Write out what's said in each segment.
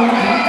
เขา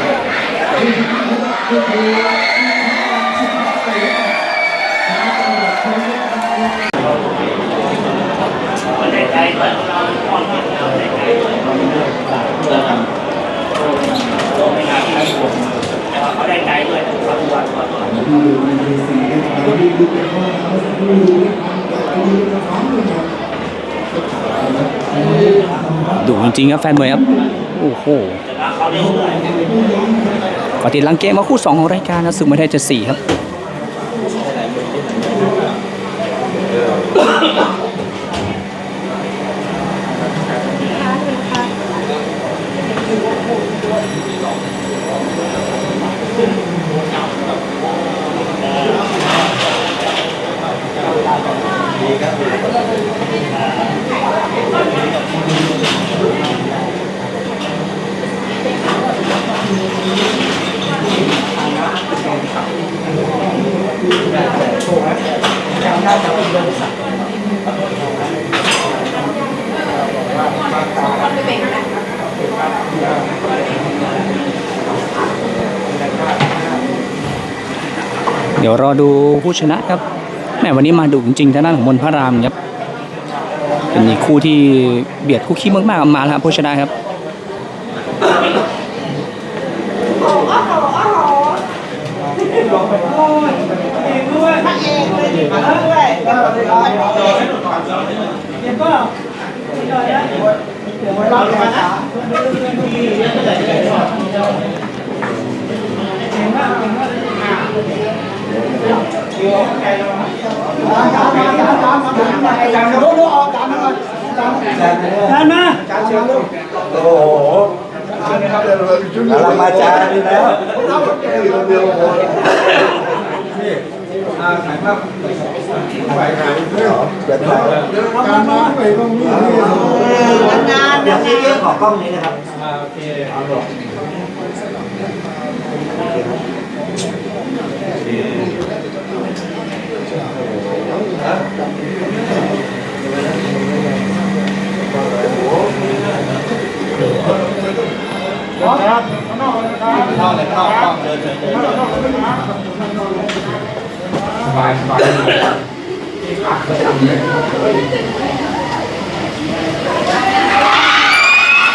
ได้ใจด้วยนะครับทุกวันก่อนดุจริงๆครับแฟนมวยครับ โอ้โห กว่าปฏิดลังเกมมาคู่ 2 ของรายการนะสึกไม่ได้จะ4ครับ เดี๋ยวรอดูผู้ชนะครับแหมวันนี้มาดุจริงๆทางด้านของมนพระรามครับเป็นอีกคู่ที่เบียดคู่ขี้มากๆมาแล้วครับผู้ชนะครับ เรามาจาดีแล้วจะถ่ายการมาไปตรงนี้นานๆเดี๋ยวนี้เรื่องของกล้องนี้นะครับ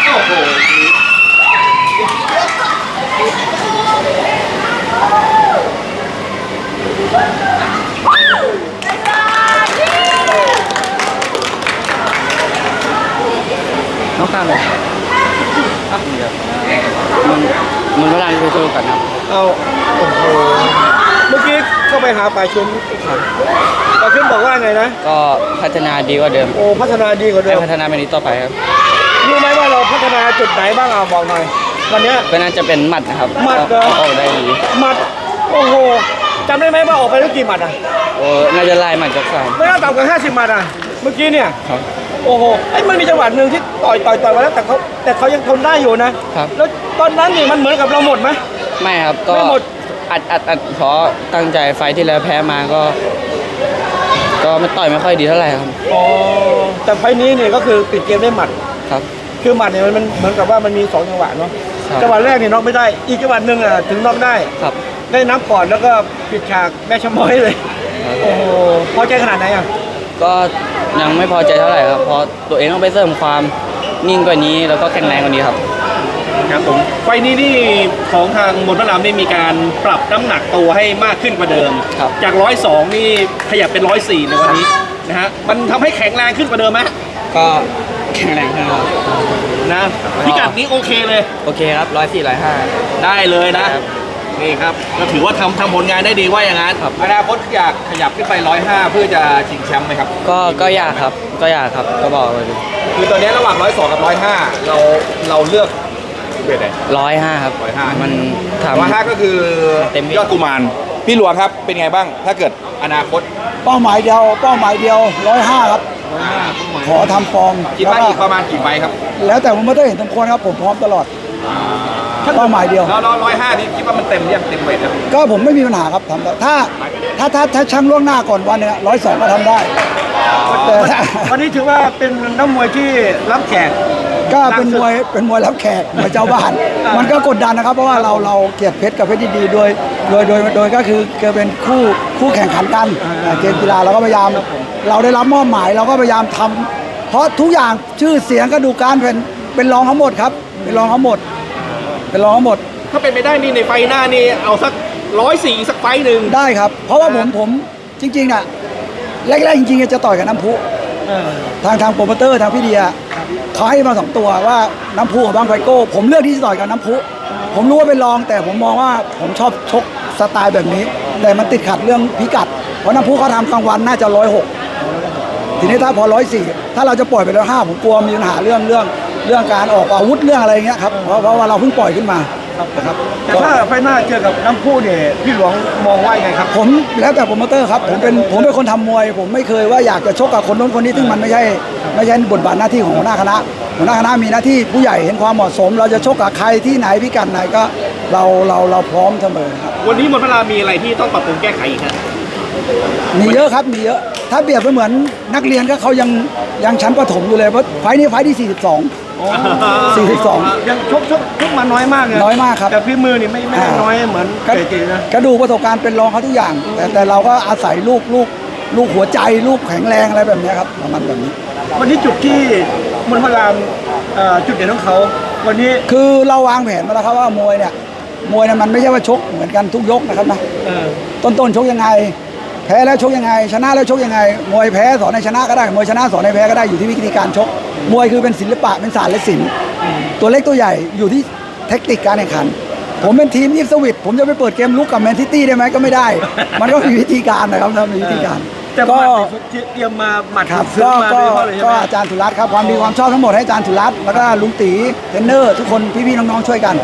โอ้โห น้องตามเลยอะเดี๋ยวมันมันเวลาที่ไปเจอกันครับเอาโอ้โหเมื่อกี้เข้าไปหาป่าชนอีกครั้งป่าชนบอกว่าไงนะ ก็พัฒนาดีกว่าเดิม โอ้พัฒนาดีกว่าเดิให้มพัฒนาไปนี้ต่อไปครับ รู้ไหมว่าเราพัฒนาจุดไหนบ้างเอาบอกหน่อย วันเนี้ย ก็น่าจะเป็นหมัดนะครับหมัดเหรอออกได้ดีหมัด โอ้โหจำได้ไหมว่าออกไปแล้วกี่หมัดอะโอ้น่าจะไล่หมัดจากสามไม่น่าต่ำกว่าห้าสิบหมัดอะ เมื่อกี้เนี่ย ครับ โอ้โหไอ้ยมันมีจังหวะหนึ่งที่ต่อยต่อยต่อยมาแล้วแต่เขาแต่เขายังทนได้อยู่นะครับ แล้วตอนนั้นนี่มันเหมือนกับเราหมดไหม ไม่ครับก็ไม่หมด อัดอัดอัดเพราะตั้งใจไฟท์ที่แล้วแพ้มาก็ ก็ไม่ต่อยไม่ค่อยดีเท่าไหร่ครับอ๋อแต่ไฟล์นี้เนี่ยก็คือปิดเกมได้หมัด ครับ คือหมัดเนี่ยมันมันเหมือนกับว่ามันมีสองจังหวะเนาะครับ จังหวะแรกเนี่ยน็อกไม่ได้ อีกจังหวะหนึ่งอะถึงน็อกได้ ครับ ได้นับก่อนแล้วก็ปิดฉากแม่ชะม้อยเลย โอ้โหพอใจขนาดไหนอะก็ยังไม่พอใจเท่าไหร่ครับเพราะตัวเองต้องไปเสริมความนิ่งกว่านี้แล้วก็แข็งแรงกว่านี้ครับอครับผมไฟล์นี้นี่ของทางมนต์พระรามนี่มีการปรับน้ำหนักตัวให้มากขึ้นกว่าเดิม ครับ จากร้อยสองนี่ขยับเป็นร้อยสี่ในวันนี้นะฮะมันทำให้แข็งแรงขึ้นกว่าเดิมไหมก็แข็งแรงขึ้นครับ นะพิกัดนี้โอเคเลย โอเคครับร้อยสี่ร้อยห้า ได้เลยนะ ครับนี่ครับก็ถือว่าทำทำผลงานได้ดีว่าอย่างนั้นครับ อนาคตอยากขยับขึ้นไปร้อยห้าเพื่อจะชิงแชมป์ไหมครับ ก็ก็อยากครับ ก็อยากครับ ก็บอกเลยคือตอนนี้ระหว่างร้อยสองกับร้อยห้าเราเราเลือกเวทไหน ร้อยห้าครับ 105 มันทร้อยห้าก็คือเต็มที่ยอดกุมารพี่หลวงครับเป็นไงบ้าง ถ้าเกิดอนาคตเป้าหมายเดียว เป้าหมายเดียวร้อยห้าครับร้อยห้า ขอทำฟอร์มคิดแล้วว่าก็อีกประมาณกี่ใบครับแล้วแต่ผมไม่ต้องเห็นสมควรครับผมพร้อมตลอดเป้าหมายเดียวแล้วร้อยห้านี่คิดว่ามันเต็มยังเต็มเวทนะก็ผมไม่มีปัญหาครับทำได้ถ้าถ้าถ้าถ้าช่างล่วงหน้าก่อนวันเนี่ยร้อยสองก็ทำได้แต่ถ้าวันนี้ถือว่าเป็นนักมวยที่รับแขกก็เป็นมวยเป็นมวยรับแขกมวยเจ้าบ้าน มันก็กดดันนะครับ เพราะว่าเราเราเกลียดเพชรกับเพชรดีๆโดยโดยโดยโดยก็คือเกิดเป็นคู่คู่แข่งขันกันอ่าเกมกีฬาเราก็พยายาม เราได้รับมอบหมายเราก็พยายามทำเพราะทุกอย่างชื่อเสียงกระดูกการเป็นเป็นรองทั้งหมดครับ เป็นรองทั้งหมด เป็นรองทั้งหมด ถ้าเป็นไปได้นี่ในไฟหน้านี่เอาสักร้อยสี่สักไฟหนึ่งได้ครับ เพราะว่าผมผมจริงๆน่ะแรกๆจริงๆจะต่อยกับน้ำพุทางทางโปรโมเตอร์ทางพี่เดียเขาให้มาสองตัวว่าน้ำพุกับบางไฟโก้ ผมเลือกที่จะต่อยกับน้ำพุผมรู้ว่าเป็นรองแต่ผมมองว่าผมชอบชกสไตล์แบบนี้ แต่มันติดขัดเรื่องพิกัด เพราะน้ำพุเขาทำกลางวันน่าจะร้อยหก ทีนี้ถ้าพอร้อยสี่ถ้าเราจะปล่อยไปแล้วห้าผมกลัวมีปัญหาเรื่องเรื่องเรื่องการออกอาวุธเรื่องอะไรอย่างเงี้ยครับเพราะเพราะว่าเราเพิ่งปล่อยขึ้นมานะครับแต่ถ้าไฟหน้าเจอกับน้ำพุเนี่ยพี่หลวงมองว่ายังไงครับ ผมแล้วแต่โปรโมเตอร์ครับผมเป็นผมเป็นคนทำมวย ผมไม่เคยว่าอยากจะชกกับคนโน้นคนนี้ซึ่งมันไม่ใช่ไม่ใช่บทบาทหน้าที่ของหัวหน้าคณะหัวหน้าคณะมีหน้าที่ผู้ใหญ่เห็นความเหมาะสม เราจะชกกับใครที่ไหนพิกัดไหนก็เราเราเราพร้อมเสมอครับวันนี้มนต์พระรามมีอะไรที่ต้องปรับปรุงแก้ไขอีกครับมีเยอะครับมีเยอะ ถ้าเปรียบไปเหมือนนักเรียนก็เขายังยังชั้นประถมอยู่เลยเพราะไฟล์นี้ไฟล์ที่ 42 42 ยังชกชกชกมาน้อยมากเลยน้อยมากครับ แต่ฝีมือนี่ไม่ไม่ได้น้อยเหมือนกระเจๆนะกระดูกประสบการณ์เป็นรองเขาทุกอย่าง แต่แต่เราก็อาศัยลูกลูกลูกหัวใจลูกแข็งแรงอะไรแบบเนี้ยครับประมาณแบบนี้ วันนี้จุดที่มนต์พระรามเอ่อจุดเด่นของเขา วันนี้ คือเราวางแผนมาแล้วครับว่ามวยเนี่ยมวยเนี่ยมันไม่ใช่ว่าชกเหมือนกันทุกยกนะครับนะ เออต้นต้นๆชกยังไง แพ้แล้วชกยังไง ชนะแล้วชกยังไง มวยแพ้สอนให้ชนะก็ได้ มวยชนะสอนให้แพ้ก็ได้อยู่ที่วิธีการชก มวยคือเป็นศิลปะเป็นศาสตร์และศิลป์ตัวเล็กตัวใหญ่อยู่ที่เทคนิคการแข่งขัน ผมเป็นทีมอีฟสวิตผมจะไปเปิดเกมลุกกับแมนซิตี้ได้ไหมก็ไม่ได้ มันก็มีวิธีการนะครับนะมีวิธีการแต่หก็มัดนี่เตรียมมาหมัดครับซื้อก็มาก็โดยเฉพาะเลยใช่ก็ไหมอาจารย์สุรัตน์ครับความดีความชอบทั้งหมดให้อาจารย์สุรัตน์แล้วก็ลุงตีเทรนเนอร์ทุกคนพี่ๆน้องๆช่วยกัน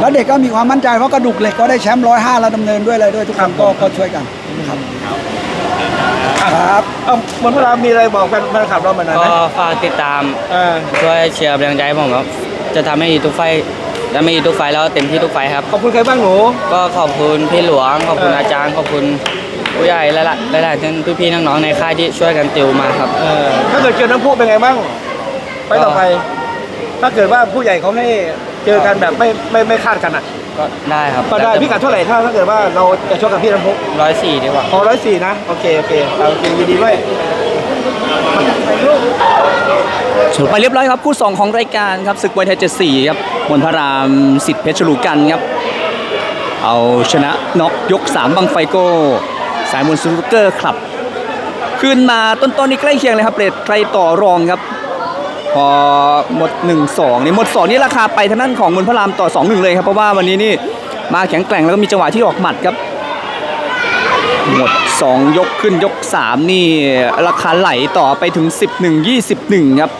แล้วเด็กก็มีความมั่นใจเพราะกระดูกเหล็กก็ได้แชมป์ร้อยห้าแล้วดำเนินด้วยอะไรด้วยทุกคนก็ก็ช่วยกันครับ ครับเอ้ามนต์พระรามมีอะไรบอกแฟนแฟนคลับเราเหมือนกันก็นะฝากติดตามเออช่วยเชียร์กำลังใจให้ผมครับ จะทำให้ดีทุกไฟท์และไม่ดีทุกไฟท์แล้วเต็มที่ทุกไฟท์ครับ ขอบคุณใครบ้างหนู ก็ขอบคุณพี่หลวง ขอบคุณเอออ อาจารย์ ขอบคุณผู้ใหญ่และละหลายๆท่านพี่ๆน้องๆในค่ายที่ช่วยกันติวมาครับ เออถ้าเกิดเจอน้ำพุเป็นไงบ้างไปต่อไป ถ้าเกิดว่าผู้ใหญ่เขาให้เจอกันแบบไม่ไม่ไม่คาดกันอะ ก็ได้ครับก็ได้พี่กัดเท่าไหร่ถ้าถ้าเกิดว่าเราจะชกกับพี่น้ำพุร้อยสี่ดีกว่าพอร้อยสี่นะ โอเคโอเคเอาโอเคยินดีด้วยจบไปเรียบร้อยครับคู่สองของรายการครับศึกมวยไทยเจ็ดสี่ครับมนทรามสิทธิ์เพชรลูกันครับ เอาชนะน็อกยก3บังไฟโก้ สายมวลซูเกอร์ครับ ขึ้นมาต้นๆนี่ใกล้เคียงเลยครับเรทใครต่อรองครับ พอหมด 1-2นี่หมด 2 นี่ราคาไปทางด้านของมนพระรามต่อ 2-1 เลยครับเพราะว่าวันนี้นี่มาแข็งแกร่งแล้วก็มีจังหวะที่ออกหมัดครับ หมด 2 ยกขึ้นยก 3 นี่ราคาไหลต่อไปถึง 11 21 ครับ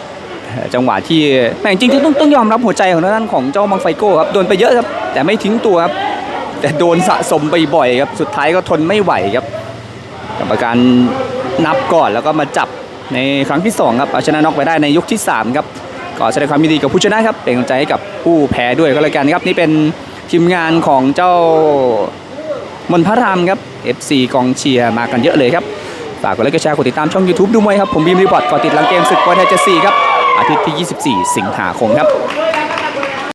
จังหวะที่แต่จริงๆต้องต้องยอมรับหัวใจของทางด้านของเจ้าบังไฟโก้ครับโดนไปเยอะครับแต่ไม่ทิ้งตัวครับแต่โดนสะสมไปบ่อยครับสุดท้ายก็ทนไม่ไหวครับกรรมการนับก่อนแล้วก็มาจับ ในครั้งที่ 2 ครับเอาชนะน็อกไปได้ในยกที่ 3 ครับก็แสดงความยินดีกับผู้ชนะครับเป็นกำลังใจให้กับผู้แพ้ด้วยก็แล้วกันครับนี่เป็นทีมงานของเจ้ามนพระรามครับ FC กองเชียร์มากันเยอะเลยครับฝากกดไลค์กดแชร์กดติดตามช่อง YouTube ดูมวยครับ ผมบีมรีพอร์ตก่อติดหลังเกมศึกวันไทยเจสี่ครับ อาทิตย์ที่ 24 สิงหาคมครับ